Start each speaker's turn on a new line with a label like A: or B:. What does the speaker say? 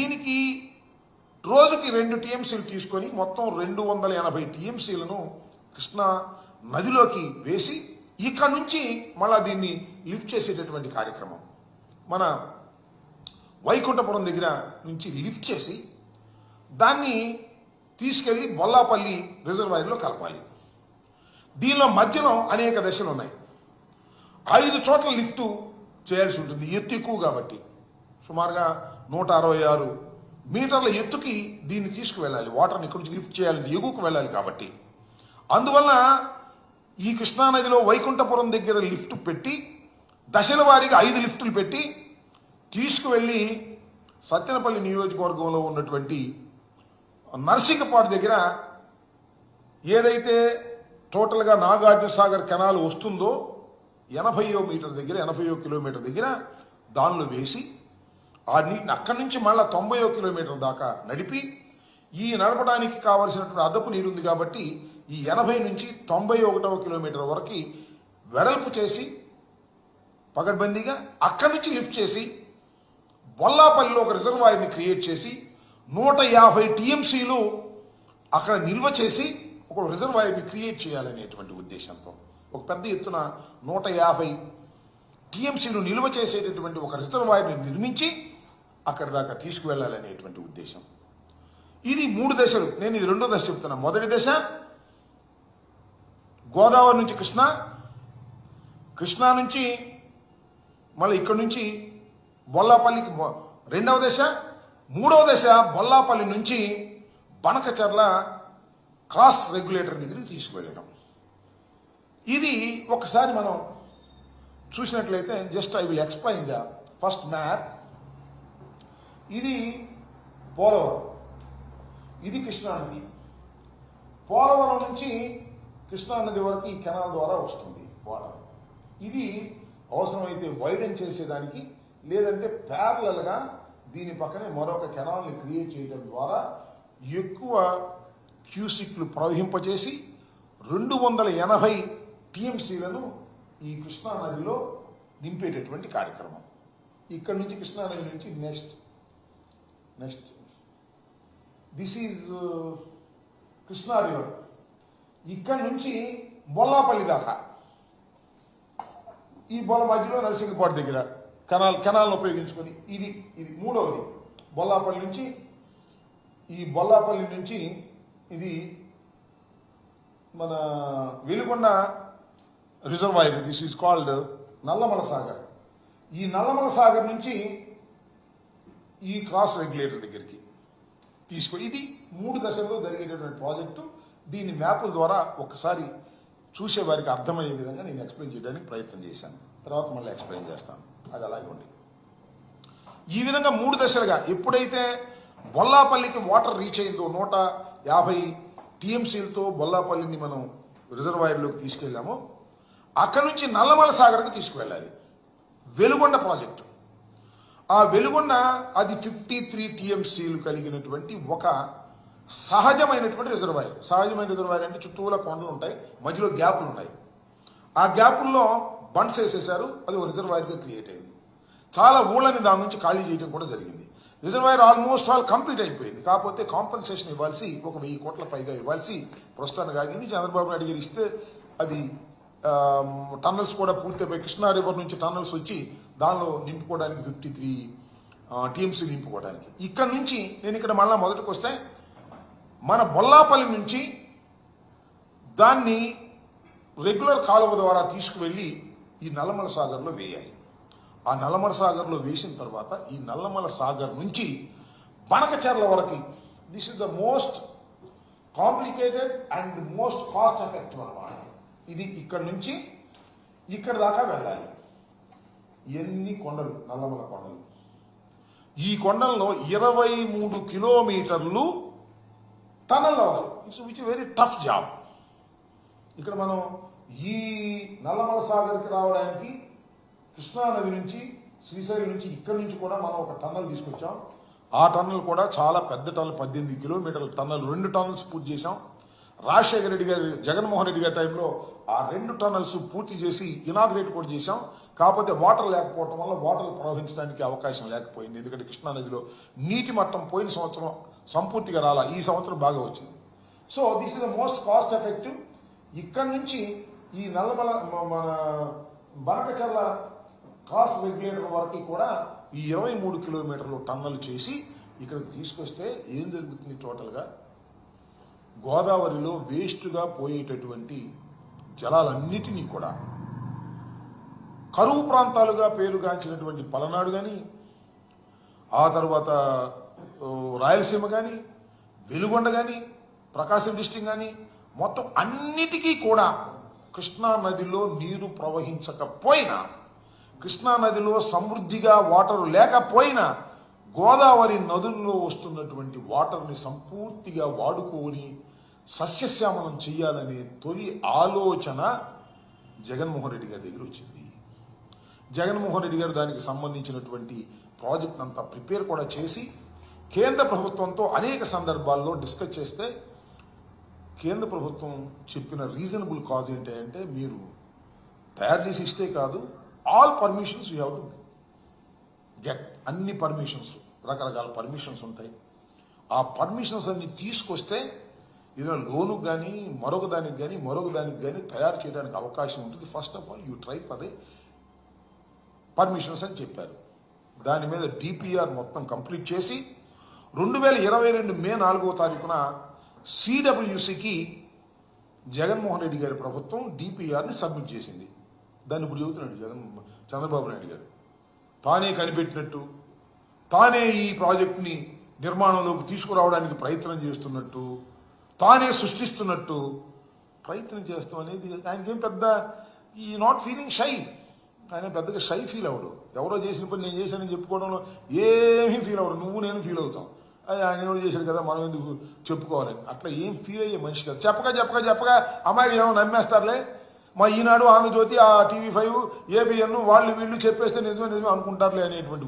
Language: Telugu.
A: దీనికి రోజుకి రెండు టీఎంసీలు తీసుకొని మొత్తం రెండు వందల ఎనభై టీఎంసీలను కృష్ణా నదిలోకి వేసి ఇక్కడ నుంచి మళ్ళా దీన్ని లిఫ్ట్ చేసేటటువంటి కార్యక్రమం. మన వైకుంఠపురం దగ్గర నుంచి లిఫ్ట్ చేసి దాన్ని తీసుకెళ్ళి బొల్లాపల్లి రిజర్వాయర్లో కలపాలి. దీనిలో మధ్యలో అనేక దశలు ఉన్నాయి. ఐదు చోట్ల లిఫ్ట్ చేయాల్సి ఉంటుంది. ఎత్తు ఎక్కువ కాబట్టి. సుమారుగా నూట అరవై ఆరు మీటర్ల ఎత్తుకి దీన్ని తీసుకువెళ్ళాలి. వాటర్ని ఇక్కడి నుంచి లిఫ్ట్ చేయాలి. ఎగువకు వెళ్ళాలి కాబట్టి. అందువలన ఈ కృష్ణానదిలో వైకుంఠపురం దగ్గర లిఫ్ట్ పెట్టి దశల వారీగా ఐదు లిఫ్టులు పెట్టి తీసుకువెళ్ళి సత్తెనపల్లి నియోజకవర్గంలో ఉన్నటువంటి నర్సింగపాడు దగ్గర ఏదైతే టోటల్గా నాగార్జున సాగర్ కెనాల్ వస్తుందో ఎనభైయో మీటర్ దగ్గర ఎనభైయో కిలోమీటర్ దగ్గర దానిలో వేసి ఆ నీటిని అక్కడి నుంచి మళ్ళా తొంభైయో కిలోమీటర్ దాకా నడిపి ఈ నడపడానికి కావలసినటువంటి అదపు నీరు ఉంది కాబట్టి ఈ ఎనభై నుంచి తొంభై ఒకటవ కిలోమీటర్ వరకు వెడల్పు చేసి పగడ్బందీగా అక్కడి నుంచి లిఫ్ట్ చేసి బొల్లాపల్లిలో ఒక రిజర్వాయర్ని క్రియేట్ చేసి నూట యాభై టీఎంసీలు అక్కడ నిల్వ చేసి ఒక రిజర్వాయర్ని క్రియేట్ చేయాలనేటువంటి ఉద్దేశంతో ఒక పెద్ద ఎత్తున నూట యాభై టీఎంసీలు నిల్వ చేసేటటువంటి ఒక రిజర్వాయర్ని నిర్మించి అక్కడి దాకా తీసుకువెళ్ళాలనేటువంటి ఉద్దేశం. ఇది మూడు దశలు. నేను ఇది రెండో దశ చెప్తున్నా. మొదటి దశ గోదావరి నుంచి కృష్ణ కృష్ణా నుంచి మళ్ళీ ఇక్కడ నుంచి బొల్లాపల్లికి రెండవ దశ మూడవ దశ బొల్లాపల్లి నుంచి బనకచర్ల క్రాస్ రెగ్యులేటర్ దగ్గరికి తీసుకువెళ్ళడం. ఇది ఒకసారి మనం చూసినట్లయితే just I will explain the first map ఇది పోలవరం. ఇది కృష్ణానది. పోలవరం నుంచి కృష్ణానది వరకు ఈ కెనాల్ ద్వారా వస్తుంది పోలవరం ఇది అవసరమైతే వైడెన్ చేసేదానికి లేదంటే ప్యారలల్గా దీని పక్కనే మరొక కెనాల్ని క్రియేట్ చేయడం ద్వారా ఎక్కువ క్యూసిక్లు ప్రవహింపచేసి రెండు వందల ఎనభై టీఎంసీలను ఈ కృష్ణానదిలో నింపేటటువంటి కార్యక్రమం. ఇక్కడి నుంచి కృష్ణానది నుంచి next next. This is Krishna river ఇక్కడ నుంచి బొల్లాపల్లి దాకా. ఈ బొల్ల మధ్యలో నరసింగపాటి దగ్గర కెనాల్ కెనాల్ని ఉపయోగించుకొని ఇది ఇది మూడవది. బొల్లాపల్లి నుంచి ఈ బొల్లాపల్లి నుంచి ఇది మన Veligonda reservoir this is called Nallamala Sagar. ఈ నల్లమల సాగర్ నుంచి ఈ క్రాస్ రెగ్యులేటర్ దగ్గరికి తీసుకో ఇది మూడు దశల్లో జరిగేటటువంటి ప్రాజెక్టు. దీని మ్యాపుల ద్వారా ఒకసారి చూసే వారికి అర్థమయ్యే విధంగా నేను ఎక్స్ప్లెయిన్ చేయడానికి ప్రయత్నం చేశాను. తర్వాత మళ్ళీ ఎక్స్ప్లెయిన్ చేస్తాను. అది అలాగే ఉంది. ఈ విధంగా మూడు దశలుగా ఎప్పుడైతే బొల్లాపల్లికి వాటర్ రీచ్ అయిందో నూట యాభై టీఎంసీలతో బొల్లాపల్లిని మనం రిజర్వాయర్లోకి తీసుకెళ్ళామో అక్కడి నుంచి నల్లమల సాగర్కి తీసుకువెళ్ళాలి. వెలుగొండ ప్రాజెక్టు. ఆ వెలుగున్న అది ఫిఫ్టీ త్రీ టీఎంసీలు కలిగినటువంటి ఒక సహజమైనటువంటి రిజర్వాయర్. సహజమైన రిజర్వాయర్ అంటే చుట్టూల కొండలు ఉంటాయి మధ్యలో గ్యాపులు ఉన్నాయి. ఆ గ్యాపుల్లో బండ్స్ వేసేసారు అది ఒక రిజర్వాయర్గా క్రియేట్ అయింది. చాలా ఊళ్ళని దాని నుంచి ఖాళీ చేయడం కూడా జరిగింది. రిజర్వాయర్ ఆల్మోస్ట్ ఆల్ కంప్లీట్ అయిపోయింది. కాకపోతే కాంపెన్సేషన్ ఇవ్వాల్సి ఒక వెయ్యి కోట్ల పైగా ఇవ్వాల్సి ప్రస్తుతానికి ఆగింది. చంద్రబాబు నాయుడు గారు ఇస్తే అది టన్నల్స్ కూడా పూర్తయిపోయి కృష్ణా రివర్ నుంచి టన్నల్స్ వచ్చి దానిలో నింపుకోవడానికి ఫిఫ్టీ త్రీ టీఎంసీ నింపుకోవడానికి. ఇక్కడ నుంచి నేను ఇక్కడ మళ్ళీ మొదటికి వస్తే మన బొల్లాపల్లి నుంచి దాన్ని రెగ్యులర్ కాలువ ద్వారా తీసుకువెళ్ళి ఈ నల్లమల సాగర్లో వేయాలి. ఆ నల్లమల సాగర్లో వేసిన తర్వాత ఈ నల్లమల సాగర్ నుంచి బనకచెర్ల వరకు this is the most complicated and most cost effective అన్నమాట ఇది ఇక్కడ నుంచి ఇక్కడ దాకా వెళ్ళాలి. ఎన్ని కొండలు? నల్లమల కొండలు. ఈ కొండల్లో ఇరవై మూడు కిలోమీటర్లు టనల్ అవ్వాలి it's which very tough job ఇక్కడ మనం ఈ నల్లమల సాగర్కి రావడానికి కృష్ణానది నుంచి శ్రీశైలం నుంచి ఇక్కడి నుంచి కూడా మనం ఒక టన్నల్ తీసుకొచ్చాం. ఆ టన్నల్ కూడా చాలా పెద్ద టన్నల్ పద్దెనిమిది కిలోమీటర్ల టన్నల్ రెండు టన్నల్స్ పూర్తి చేశాం. రాజశేఖర రెడ్డి గారి జగన్మోహన్ రెడ్డి గారి టైంలో ఆ రెండు టనల్స్ పూర్తి చేసి ఇనాగ్రేట్ కూడా చేశాం. కాకపోతే వాటర్ లేకపోవడం వల్ల వాటర్ ప్రవహించడానికి అవకాశం లేకపోయింది. ఎందుకంటే కృష్ణానదిలో నీటి మట్టం పోయిన సంవత్సరం సంపూర్తిగా రాలా. ఈ సంవత్సరం బాగా వచ్చింది. So this is the most cost effective ఇక్కడ నుంచి ఈ నల్లమల మన బనకచర్ల క్రాస్ రెగ్యులేటర్ వరకు కూడా ఈ ఇరవై మూడు కిలోమీటర్లు టన్నలు చేసి ఇక్కడికి తీసుకొస్తే ఏం జరుగుతుంది టోటల్గా? గోదావరిలో వేస్ట్గా పోయేటటువంటి జలాలన్నిటినీ కూడా. కరువు ప్రాంతాలుగా పేరుగాంచినటువంటి పలనాడు కానీ ఆ తర్వాత రాయలసీమ కానీ వెలుగొండ కానీ ప్రకాశం డిస్టిక్ కానీ మొత్తం అన్నిటికీ కూడా కృష్ణా నదిలో నీరు ప్రవహించకపోయినా కృష్ణా నదిలో సమృద్ధిగా వాటర్ లేకపోయినా గోదావరి నదుల్లో వస్తున్నటువంటి వాటర్ని సంపూర్తిగా వాడుకొని సస్యశ్యామలం చేయాలనే తొలి ఆలోచన జగన్మోహన్ రెడ్డి గారి దగ్గర వచ్చింది. జగన్మోహన్ రెడ్డి గారు దానికి సంబంధించినటువంటి ప్రాజెక్ట్ అంతా ప్రిపేర్ కూడా చేసి కేంద్ర ప్రభుత్వంతో అనేక సందర్భాల్లో డిస్కస్ చేస్తే కేంద్ర ప్రభుత్వం చెప్పిన రీజనబుల్ కాజ్ ఏంటంటే మీరు తయారు చేసి ఇస్తే కాదు all permissions you have to get అన్ని పర్మిషన్స్ రకరకాల పర్మిషన్స్ ఉంటాయి. ఆ పర్మిషన్స్ అన్ని తీసుకొస్తే ఏదో లోను కానీ మరొక దానికి కానీ మరొక దానికి కానీ తయారు చేయడానికి అవకాశం ఉంటుంది. First of all you try for a permissions అని చెప్పారు. దాని మీద డిపిఆర్ మొత్తం కంప్లీట్ చేసి రెండు వేల ఇరవై రెండు మే నాలుగో తారీఖున సిడబ్ల్యూసికి జగన్మోహన్ రెడ్డి గారి ప్రభుత్వం డిపిఆర్ని సబ్మిట్ చేసింది. దాన్ని ఇప్పుడు చెబుతున్నాడు జగన్ చంద్రబాబు నాయుడు గారు. తానే కనిపెట్టినట్టు తానే ఈ ప్రాజెక్ట్ని నిర్మాణంలోకి తీసుకురావడానికి ప్రయత్నం చేస్తున్నట్టు తానే సృష్టిస్తున్నట్టు ప్రయత్నం చేస్తాం అనేది ఆయనకేం పెద్ద ఈ నాట్ ఫీలింగ్ షై ఆయన పెద్దగా షై ఫీల్ అవడు ఎవరో చేసిన పని నేను చేశానని చెప్పుకోవడంలో ఏమీ ఫీల్ అవడు నువ్వు నేను ఫీల్ అవుతాం. అది ఆయన ఎవరు చేశాడు కదా మనం ఎందుకు చెప్పుకోవాలని. అట్లా ఏం ఫీల్ అయ్యే మనిషి కదా. చెప్పగా చెప్పగా చెప్పగా అమ్మాయికి ఏమో నమ్మేస్తారులే. మా ఈనాడు ఆంధ్రజ్యోతి ఆ టీవీ ఫైవ్ ఏబిఎన్ వాళ్ళు వీళ్ళు చెప్పేస్తే నిజమే నిజమే అనుకుంటారులే అనేటువంటి